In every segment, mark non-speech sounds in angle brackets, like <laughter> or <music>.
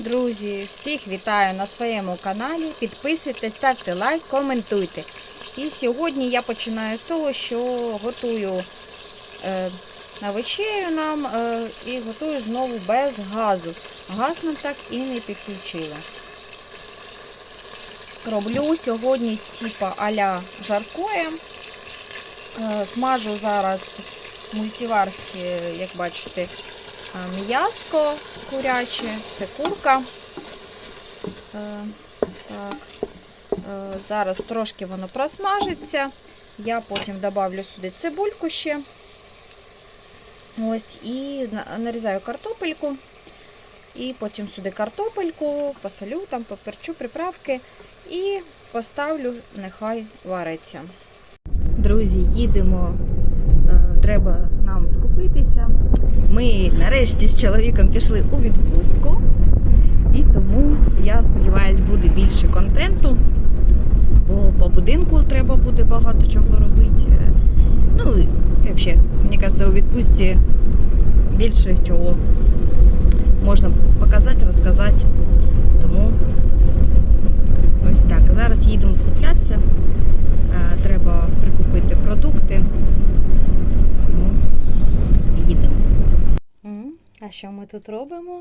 Друзі, всіх вітаю на своєму каналі. Підписуйтесь, ставте лайк, коментуйте. І сьогодні я починаю з того, що готую е, на вечерю нам е, і готую знову без газу. Газ нам так і не підключила. Роблю сьогодні типа а-ля жаркоє. Е, смажу зараз в мультиварці, як бачите, м'яско куряче, це курка. Е, Так. Е, Зараз трошки воно просмажиться. Я потім добавлю сюди цибульку ще. Ось, і нарізаю картопельку. І потім сюди картопельку, посолю, там, поперчу приправки і поставлю, нехай вариться. Друзі, їдемо. Треба нам скупитися. Ми нарешті з чоловіком пішли у відпустку. І тому я сподіваюся, буде більше контенту. Бо по будинку треба буде багато чого робити. Е, Ну, і взагалі, мені кажеться, у відпустці більше чого можна показати, розказати. Тому ось так. Зараз їдемо скуплятися. Е, Треба прикупити продукти. Тому їдемо. Що ми тут робимо?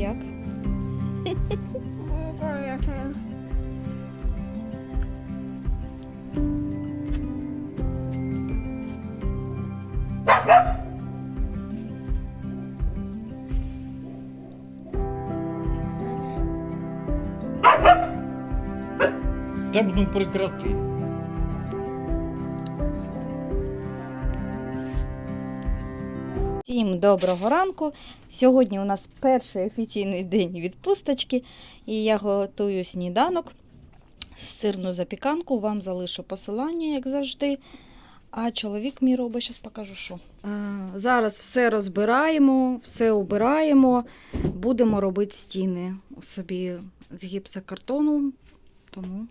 Ну як? Та ну прекрати. Всім доброго ранку. Сьогодні у нас перший офіційний день відпусточки, і я готую сніданок, сирну запіканку. Вам залишу посилання, як завжди. А чоловік мій робить, зараз покажу, що. Зараз все розбираємо, все убираємо. Будемо робити стіни собі з гіпсокартону, тому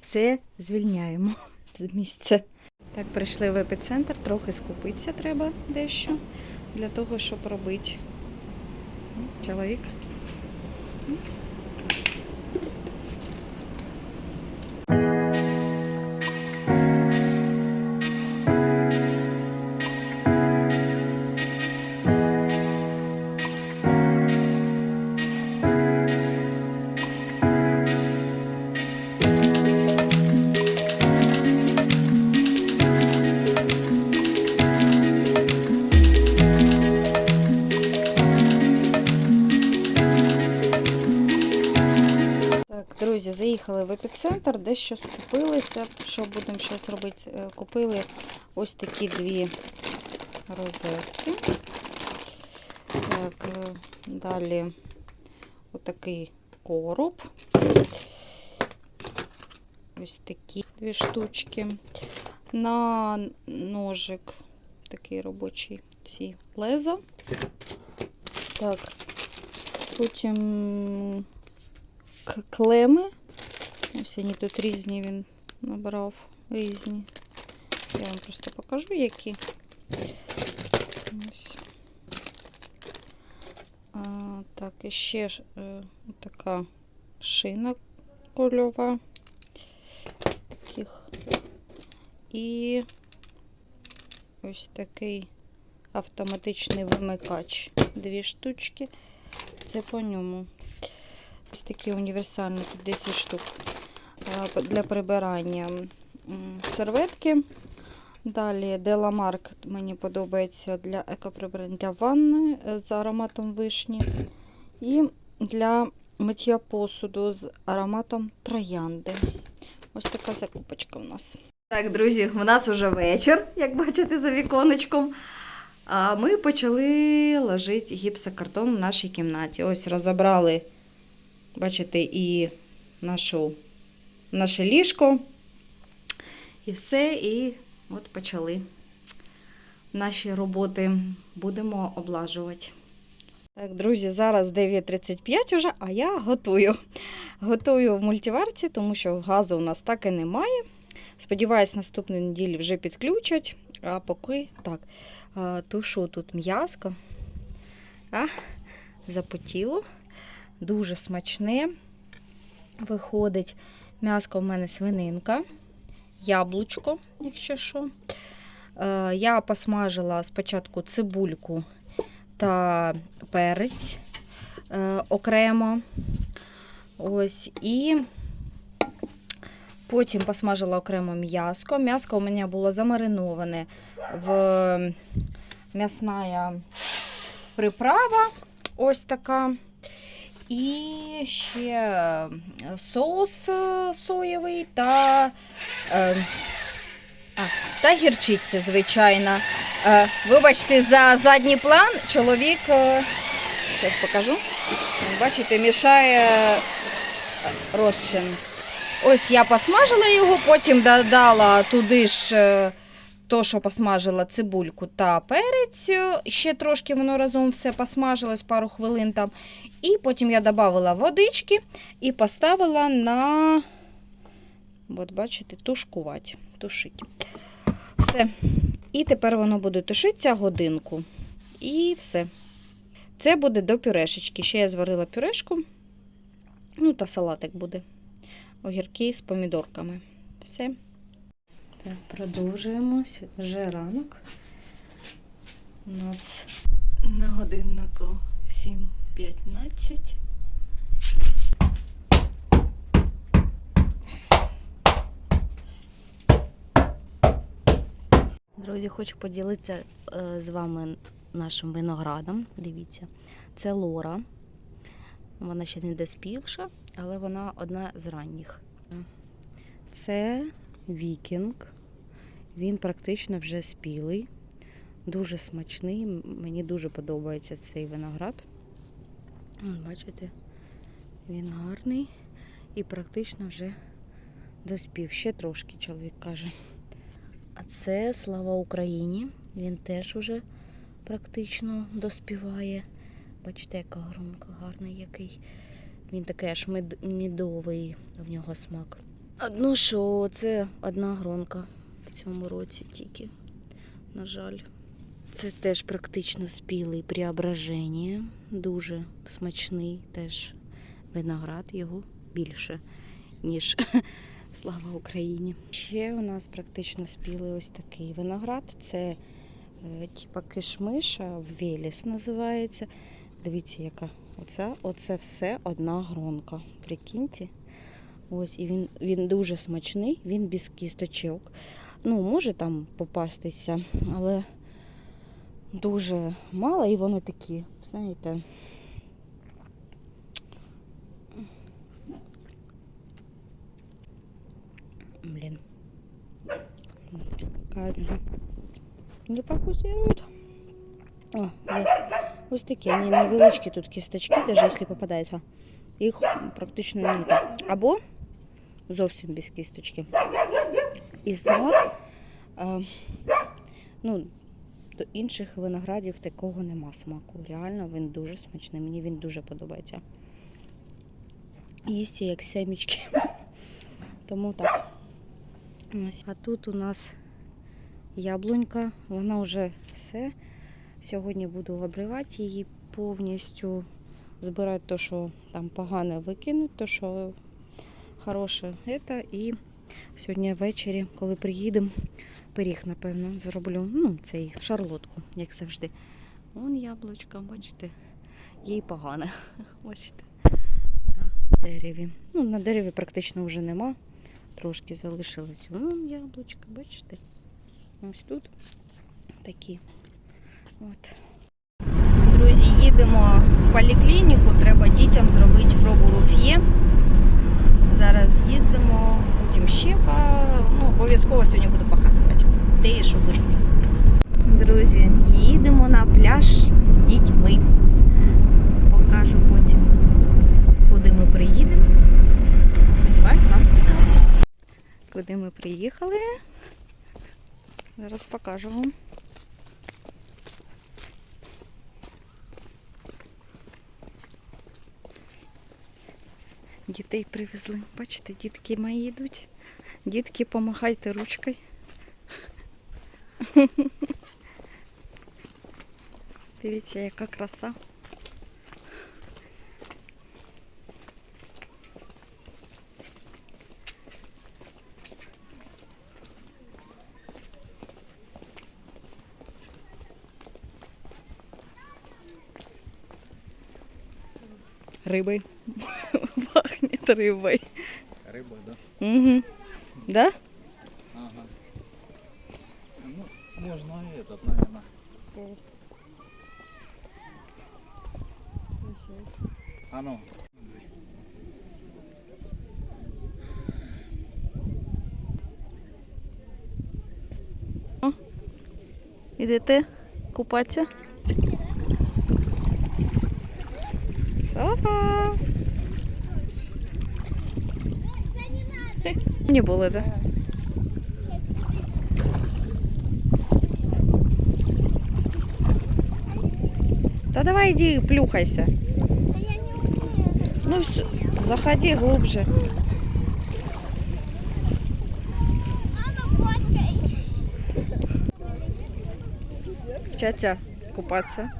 все звільняємо з місця. Так, прийшли в епіцентр, трохи скупитися треба дещо для того, щоб робити. Чоловік. Заїхали в епіцентр, дещо скупилися. Що будемо зараз робити? Е, Купили ось такі дві розетки. Так, е, далі отакий короб. Ось такі дві штучки. На ножик такий робочий ці леза. Так, потім клеми. Ось вони тут різні він набрав. Різні. Я вам просто покажу, які. Ось. А, так, і ще е, така шина кольова. таких. І ось такий автоматичний вимикач. Дві штучки. Це по ньому. Ось такі універсальні, тут 10 штук. А, Для прибирання серветки. Далі Деламарк мені подобається для екоприбирання для ванни е, з ароматом вишні. І для миття посуду з ароматом троянди. Ось така закупочка у нас. Так, друзі, у нас уже вечір, як бачите, за віконечком. А ми почали ложити гіпсокартон в нашій кімнаті. Ось розібрали, бачите, і нашу, наше ліжко. І все, і от почали наші роботи. Будемо облажувати. Так, друзі, зараз 9.35 уже, а я готую. Готую в мультиварці, тому що газу у нас так і немає. Сподіваюсь, наступної неділі вже підключать. А поки так, тушу тут м'яско. А, запотіло. Дуже смачне. Виходить м'яско в мене свининка, яблучко, якщо що. Е, Я посмажила спочатку цибульку та перець е, окремо. Ось, і потім посмажила окремо м'яско. М'яско у мене було замариноване в м'ясна приправа. Ось така. І ще соус е, соєвий та, е, а, та гірчиця, звичайно. Е, Вибачте, за задній план чоловік, е, зараз покажу. Бачите, мішає е, розчин. Ось я посмажила його, потім додала туди ж е, то, що посмажила цибульку та перець. е, Ще трошки воно разом все посмажилось, пару хвилин там. І потім я додала водички і поставила на, от бачите, тушкувати, тушить. Все. І тепер воно буде тушитися годинку. І все. Це буде до пюрешечки. Ще я зварила пюрешку. Ну, та салатик буде. Огірки з помідорками. Все. Так, продовжуємо. Вже ранок. У нас на годиннику 7.15. Друзі, хочу поділитися е, з вами нашим виноградом. Дивіться, це лора. Вона ще не доспівша, але вона одна з ранніх. Це вікінг. Він практично вже спілий, дуже смачний. Мені дуже подобається цей виноград. Бачите, він гарний і практично вже доспів. Ще трошки, чоловік каже. А це слава Україні. Він теж уже практично доспіває. Бачите, яка гронка гарний який. Він такий аж мідовий в нього смак. Одно що це одна гронка в цьому році тільки, на жаль. Це теж практично спілий преображення. Дуже смачний теж виноград, його більше, ніж <laughs> слава Україні. Ще у нас практично спілий ось такий виноград. Це е, типа кишмиша, Веліс називається. Дивіться, яка оце, оце все одна гронка. Прикиньте. Ось, і він, він дуже смачний, він без кісточок. Ну, може там попастися, але дуже мало, і вони такі, знаєте. Блін. Кажу. Не фокусирують. О, є. Ось такі, вони невеличкі тут кісточки, навіть якщо попадаються. Їх практично не видно. Або зовсім без кісточки. І смак, е, ну, до інших виноградів такого нема смаку. Реально він дуже смачний. Мені він дуже подобається. Їсти як семічки. Тому так. Ось. А тут у нас яблунька, вона вже все. Сьогодні буду обривати її повністю, збирати те, що там погане викинути, те, що хороше, это, і Сьогодні ввечері, коли приїдемо, пиріг, напевно, зроблю. Ну, цей шарлотку, як завжди. Вон яблучка, бачите, їй погане. <laughs> Бачите, на дереві. Ну, на дереві практично вже нема. Трошки залишилось. Вон яблучка, бачите? Ось тут такі. От. Друзі, їдемо в поліклініку. Треба дітям зробити пробу руф'є. Зараз їздимо, потім ще ну, обов'язково сьогодні буду показувати, де і що буде. Друзі, їдемо на пляж з дітьми. Покажу потім, куди ми приїдемо. Сподіваюсь, вам цікаво. Куди ми приїхали? Зараз покажу вам. Дітей привезли. Бачите, дітки мої йдуть. Дітки, помахайте ручкою. <laughs> Дивіться, яка краса. Рибой. Риба, да? Угу. Да? Ага. Ну, можно и этот, наверное. А ну. Ідете купатися? Софа! Не було, да? Да давай иди плюхайся. Ну, заходи глубже. Вчаться купатися,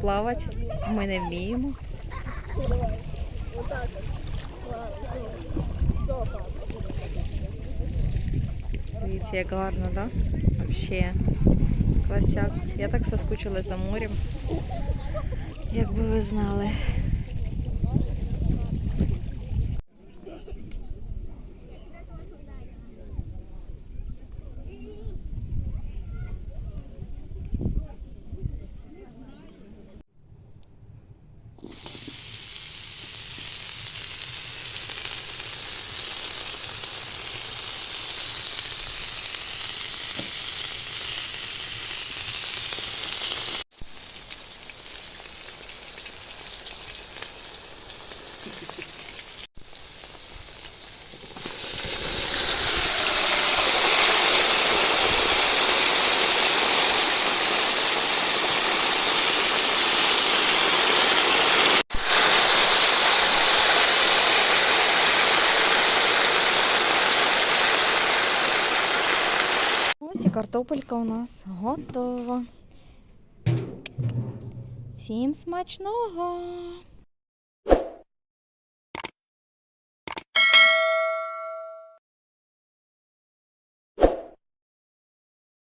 плавати. Ми не вміємо. Дивіться, як гарно, да? Вообще класяк. Я так соскучилась за морем. Якби ви знали. Ось і картопелька у нас готова. Всім смачного!